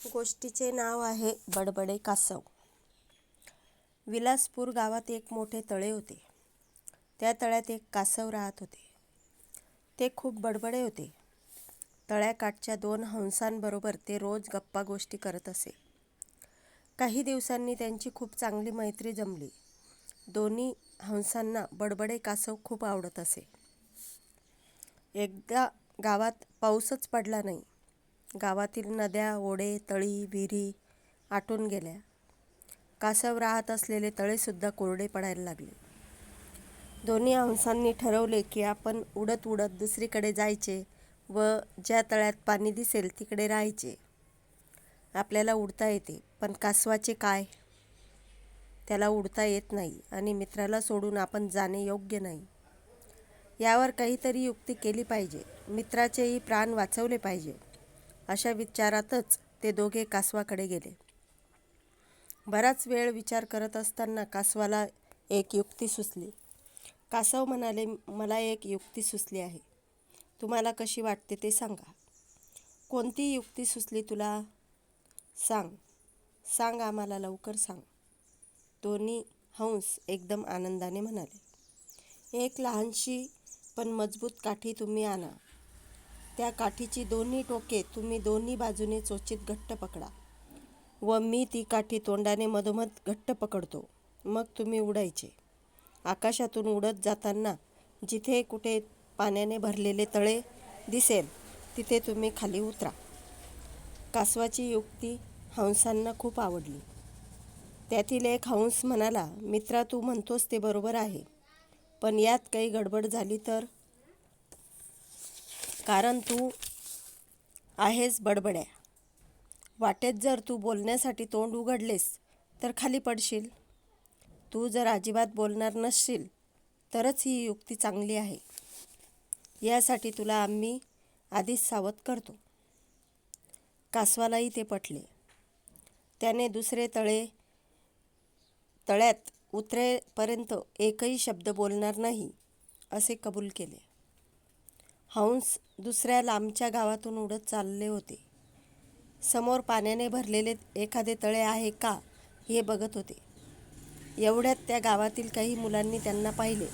गोष्टीचे नाव आहे बडबडे कासव. विलासपूर गावात एक मोठे तळे होते. त्या तळ्यात एक कासव राहत होते. ते खूप बडबडे होते. तळ्याकाठच्या दोन हंसांबरोबर ते रोज गप्पा गोष्टी करत असे. काही दिवसांनी त्यांची खूप चांगली मैत्री जमली. दोन्ही हंसांना बडबडे कासव खूप आवडत असे. एकदा गावात पाऊसच पडला नाही. गावातील नद्या ओढे तळी विहिरी आटून गेल्या. कासव राहत असलेले तळेसुद्धा कोरडे पडायला लागले. दोन्ही हंसांनी ठरवले की आपण उडत उडत दुसरीकडे जायचे व ज्या तळ्यात पाणी दिसेल तिकडे राहायचे. आपल्याला उडता येते पण कासवाचे काय? त्याला उडता येत नाही आणि मित्राला सोडून आपण जाणे योग्य नाही. यावर काहीतरी युक्ती केली पाहिजे. मित्राचेही प्राण वाचवले पाहिजे. अशा विचारातच ते दोघे कासवाकडे गेले. बराच वेळ विचार करत असताना कासवाला एक युक्ती सुचली. कासव म्हणाले मला एक युक्ती सुचली आहे. तुम्हाला कशी वाटते ते सांगा. कोणती युक्ती सुचली तुला? सांग. सांग आम्हाला लवकर सांग. दोन्ही हंस एकदम आनंदाने म्हणाले. एक लहानशी पण मजबूत काठी तुम्ही आणा. त्या काठीची दोन्ही टोके तुम्ही दोन्ही बाजूने चोचीत घट्ट पकडा व मी ती काठी तोंडाने मधोमध घट्ट पकडतो. मग तुम्ही उडायचे. आकाशातून उडत जाताना जिथे कुठे पाण्याने भरलेले तळे दिसेल तिथे तुम्ही खाली उतरा. कासवाची युक्ती हंसांना खूप आवडली. त्यातील एक हंस म्हणाला मित्रा तू म्हणतोस ते बरोबर आहे. पण यात काही गडबड झाली तर कारण तू आहेस बडबड्या वाटेत जर तू बोलण्यासाठी तोंड उघडलेस तर खाली पडशील. तू जर अजिबात बोलणार नसशील तरच ही युक्ती चांगली आहे. यासाठी तुला आम्ही आधीच सावध करतो. कासवालाही ते पटले. त्याने दुसरे तळे तळ्यात उतरेपर्यंत एकही शब्द बोलणार नाही असे कबूल केले. हंस दुसऱ्या लांबच्या गावातून उडत चालले होते. समोर पाण्याने भरलेले एखादे तळे आहे का हे बघत होते. एवढ्यात त्या गावातील काही मुलांनी त्यांना पाहिले.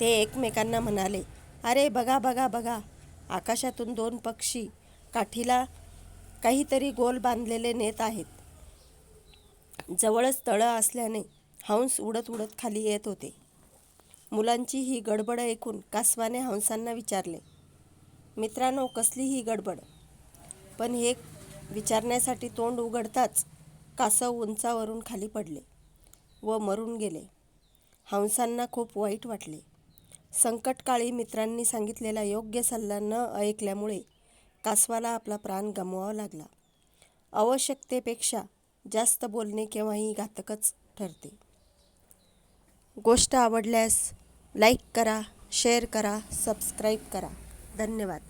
ते एकमेकांना म्हणाले अरे बघा बघा बघा. आकाशातून दोन पक्षी काठीला काहीतरी गोल बांधलेले नेत आहेत. जवळच तळं असल्याने हंस उडत उडत खाली येत होते. मुलांची ही गडबड ऐकून कासवाने हंसांना विचारले मित्रांनो कसली ही गडबड पण हे विचारण्यासाठी तोंड उघडताच कासव उंचावरून खाली पडले व मरून गेले. हंसांना खूप वाईट वाटले. संकटकाळी मित्रांनी सांगितलेला योग्य सल्ला न ऐकल्यामुळे कासवाला आपला प्राण गमवावा लागला. आवश्यकतेपेक्षा जास्त बोलणे केव्हाही घातकच ठरते. गोष्ट आवडल्यास लाईक करा शेअर करा सबस्क्राईब करा. धन्यवाद.